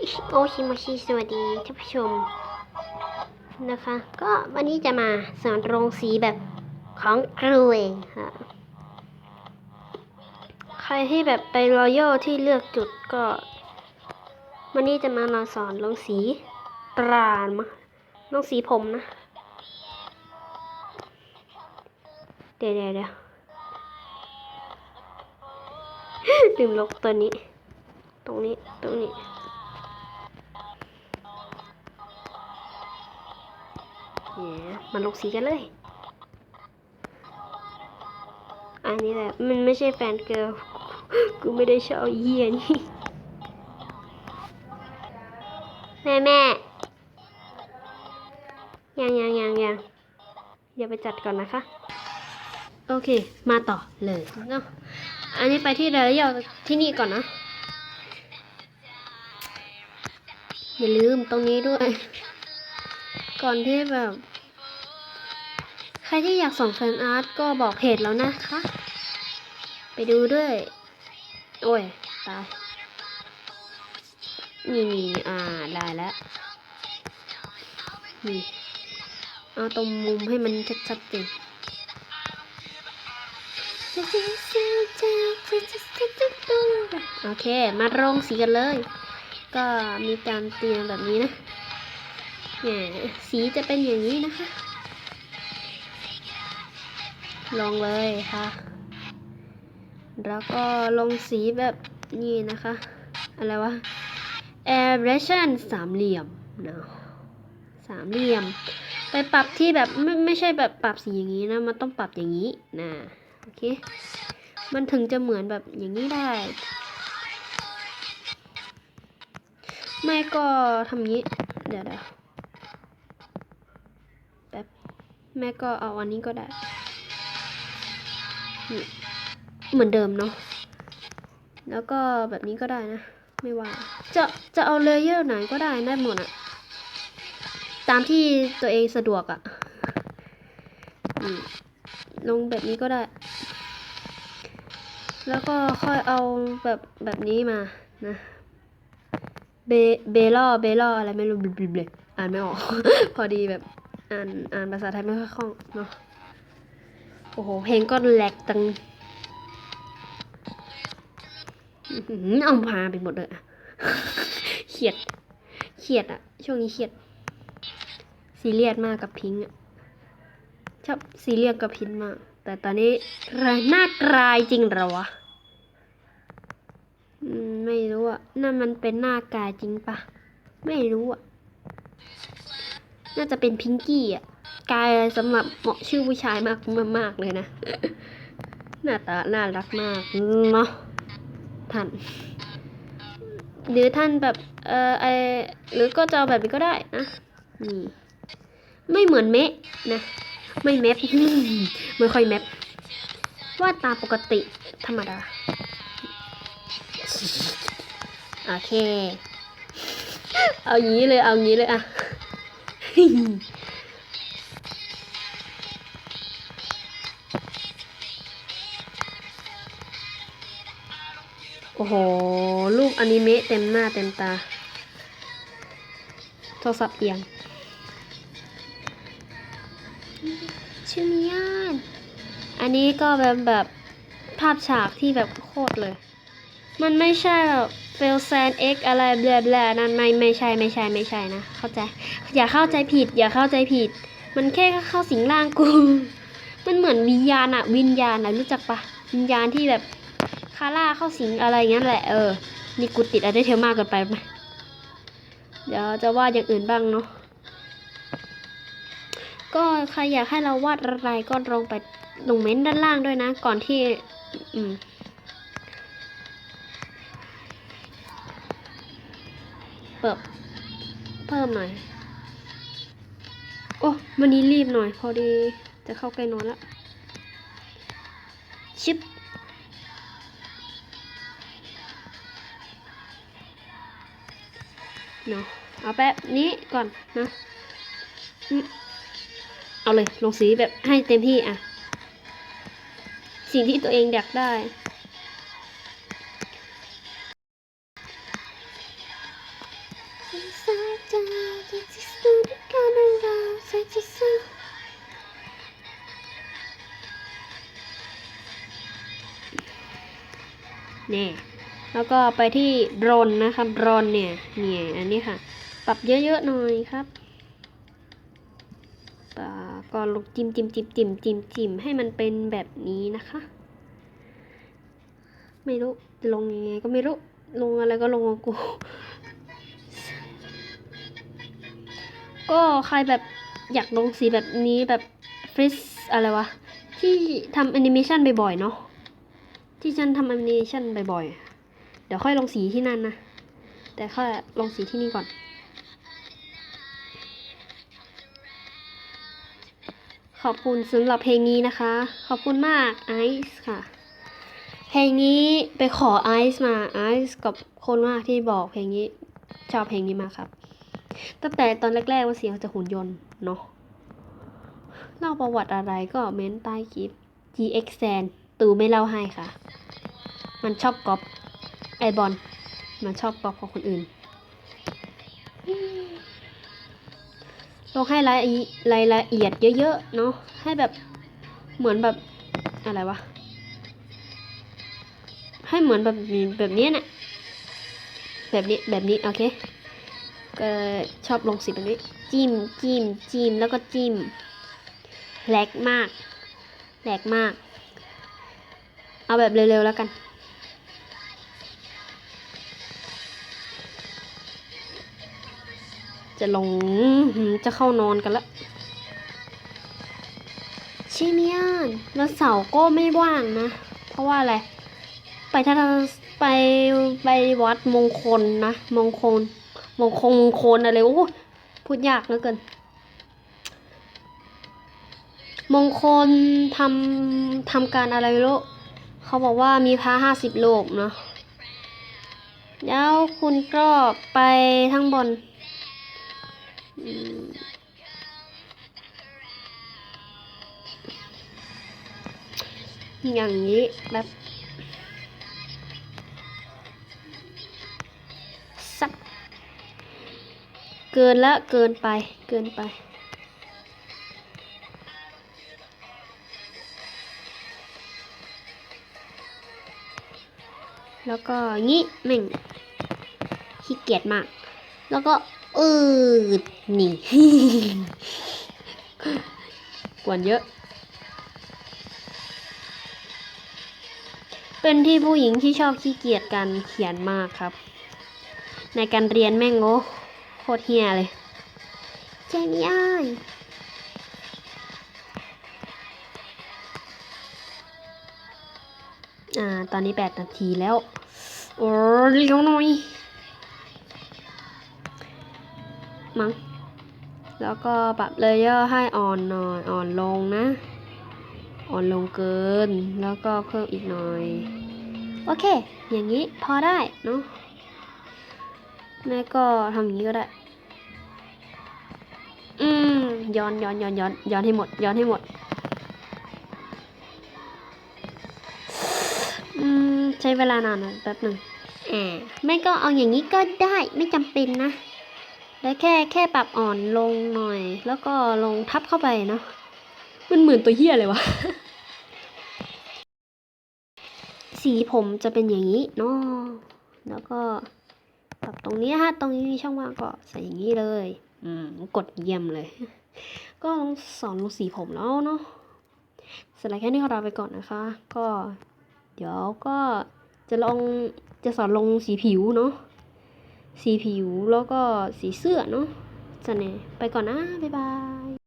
โอชิโมชิสวัสดีท่านผู้ชมนะคะ ก็วันนี้จะมาสอนโรงสีแบบของครูเอค่ะ ใครที่แบบไปรอยัลที่เลือกจุดก็ วันนี้จะมาเราสอนลงสีตราดมาลงสีผมนะ เดี๋ยวเดี๋ยวเดี๋ยวลืมลบตัวนี้ ตรงนี้ ตรงนี้ เนี่ยมาลงสีกันเลย อันนี้แหละ มันไม่ใช่แฟนเกิร์ลกูไม่ได้ชอบเยี่ยนี่แม่แม่ยังยังยังยังเดี๋ยวไปจัดก่อนนะคะ โอเค มาต่อเลยเนาะอันนี้ไปที่รายละเอียดที่นี่ก่อนนะ อย่าลืมตรงนี้ด้วย ก่อนที่แบบ ครที่อยากส่งแฟนอาร์ตก็บอกเพจแล้วนะคะ ไปดูด้วย โอ้ย ตาย นี่นี่อ่า ได้แล้วนี่เอาตรงมุมให้มันชัดๆสิโอเค มาลงสีกันเลย ก็มีการเตรียมแบบนี้นะเนี่ยสีจะเป็นอย่างนี้นะคะ ลงเลยค่ะ แล้วก็ลงสีแบบนี้นะคะ อะไรวะ aeration สามเหลี่ยมเนาะสามเหลี่ยม ไปปรับที่แบบไม่ไม่ใช่แบบปรับสีอย่างนี้นะ มันต้องปรับอย่างนี้นะโอเค มันถึงจะเหมือนแบบอย่างนี้ได้ ไม่ก็ทำงี้เดี๋ยวเดี๋ยวแบบแม่ก็เอาอันนี้ก็ได้ เหมือนเดิมเนาะ แล้วก็แบบนี้ก็ได้นะ ไม่ว่า จะจะเอาเลเยอร์ไหนก็ได้ได้หมดอะตามที่ตัวเองสะดวกอะอืมลงแบบนี้ก็ได้ แล้วก็ค่อยเอาแบบแบบนี้มานะเบเบล่อเบล่ออะไรไม่รู้บลิบลิบเลยอ่านไม่ออก พอดีแบบอ่านอ่านภาษาไทยไม่ค่อยคล่องเนาะ โอ้โหเพลงก็แหลกตังอ๋อหือเอาพาไปหมดเลยอะเครียดเครียดอะช่วงนี้เครียดซีเรียสมากกับพิงค์อะชอบซีเรียสกับพิงมาก แต่ตอนนี้รหน้ากลายจริงหรอวะอืมไม่รู้อะนั่นมันเป็นหน้ากายจริงปะไม่รู้อะน่าจะเป็นพิงกี้อะ กายสำหรับเหมาะชื่อผู้ชายมากมากเลยนะ หน้าตาน่ารักมากเนาะท่าน หรือท่านแบบเออไอหรือก็จะเอาแบบนี้ก็ได้นะนี่ไม่เหมือนเมะนะไม่แมปไม่ค่อยแมปวาดตามปกติธรรมดา โอเค เอางี้เลยเอางี้เลยอะ อ้โห รูปอนิเมะเต็มหน้าเต็มตา โทรศัพท์เอียง ชื่อมิยานอันนี้ก็เป็นแบบภาพฉากที่แบบโคตรเลย มันไม่ใช่แบบเฟลแซนเอ็กอะไรแบลแบลนั่นไม่ไม่ใช่ไม่ใช่ไม่ใช่นะ เข้าใจ อย่าเข้าใจผิด อย่าเข้าใจผิด มันแค่เข้าสิงร่างกู มันเหมือนวิญญาณอะวิญญาณอะรู้จักปะวิญญาณที่แบบคาร่าเข้าสิงอะไรอย่างนั้นแหละเออ นี่กูติดอะไรเทลมากเกินไปไหมเดี๋ยวจะวาดอย่างอื่นบ้างเนาะก็ใครอยากให้เราวาดอะไรก็ลงไปลงเม้นด้านล่างด้วยนะ ก่อนที่ อืมเปิบเพิ่มหน่อย โอ้วันนี้รีบหน่อย พอดีจะเข้าใกล้นอนแล้วชิป เนาะเอาแป๊บนี้ก่อนนะเอาเลยลงสีแบบให้เต็มที่อะ สิ่งที่ตัวเองอยากได้เน่ แล้วก็ไปที่โดรนนะครับโดรนเนี่ยเนี่ยอันนี้ค่ะ ปรับเยอะๆหน่อยครับก็ลงจิ้มจิ้มจิ้มจิ้มจิ้มจิ้มให้มันเป็นแบบนี้นะคะ ไม่รู้จะลงยังไงก็ไม่รู้ลงอะไรก็ลงกู ก็ใครแบบอยากลงสีแบบนี้แบบฟริสอะไรวะ ที่ทำแอนิเมชันบ่อยๆเนาะที่ฉันทำแอนิเมชันบ่อยๆ ดี๋ยวค่อยลงสีที่นั่นนะ แต่ค่อยลงสีที่นี่ก่อน ขอบคุณสำหรับเพลงนี้นะคะ ขอบคุณมากไอซ์ค่ะ เพลงนี้ไปขอไอซ์มาไอซ์กับคนมากที่บอกเพลงนี้ชอบเพลงนี้มากครับ ตั้งแต่ตอนแรกๆว่าเสียงจะหุ่นยนต์เนาะเล่าประวัติอะไรก็เม้นใต้คลิป GX แซนตูไม่เล่าให้ค่ะ มันชอบก๊อป ไอบอลมันชอบก๊อปของคนอื่นลงให้รายรายละเอียดเยอะๆเนาะให้แบบเหมือนแบบอะไรวะ ให้เหมือนแบบแบบนี้นะแบบนี้แบบนี้โอเคก็ชอบลงสีแบบนี้ จิ้มจิ้มจิ้มแล้วก็จิ้มแหลกมากแหลกมาก เอาแบบเร็วๆแล้วกัน จะลงจะเข้านอนกันละชิเมียนแล้วเสาร์ก็ไม่ว่างนะ เพราะว่าอะไร ไปทัศนไปไปวัดมงคลนะ มงคล มงคลมงคลอะไรโอ้พูดยากเหลือเกิน มงคลทำทำการอะไรไม่รู้เขาบอกว่ามีพระห้าสิบโลกเนาะแล้วคุณก็ไปทั้งบน อย่างนี้แบบสักเกินละเกินไปเกินไปแล้วก็งี้แม่งขี้เกียจมาก แล้วก็ อืดนี่กวนเยอะ เป็นที่ผู้หญิงที่ชอบขี้เกียจการเขียนมากครับ ในการเรียนแม่งโง่โคตรเฮียเลยเจมี่อ้ายอ่า ตอนนี้แปดนาทีแล้ว โอ้เร็วหน่อย มั้ง แล้วก็ปรับเลเยอร์ให้อ่อนหน่อยอ่อนลงนะ อ่อนลงเกิน แล้วก็เพิ่มอีกหน่อย โอเค อย่างนี้พอได้เนาะแม่ก็ทำอย่างนี้ก็ได้ อืมย้อนย้อนย้อนย้อนย้อนให้หมด ย้อนให้หมด อืม ใช้เวลานานหน่อยแป๊บหนึ่งอ่าแม่ก็เอาอย่างนี้ก็ได้ไม่จำเป็นนะ แล้วแค่แค่ปรับอ่อนลงหน่อย แล้วก็ลงทับเข้าไปเนาะมันเหมือนตัวเฮียเลยวะ สีผมจะเป็นอย่างนี้เนาะแล้วก็ปรับตรงนี้ฮะ ตรงนี้มีช่องว่างก็ใส่อย่างนี้เลย อืม กดเยี่ยมเลย ก็ต้องสอนลงสีผมแล้วเนาะสำหรับแค่นี้ขอลาไปก่อนนะคะ ก็ เดี๋ยวก็จะลองจะสอนลงสีผิวเนาะ สีผิวแล้วก็สีเสื้อเนาะจะเนี่ยไปก่อนนะ บ๊ายบาย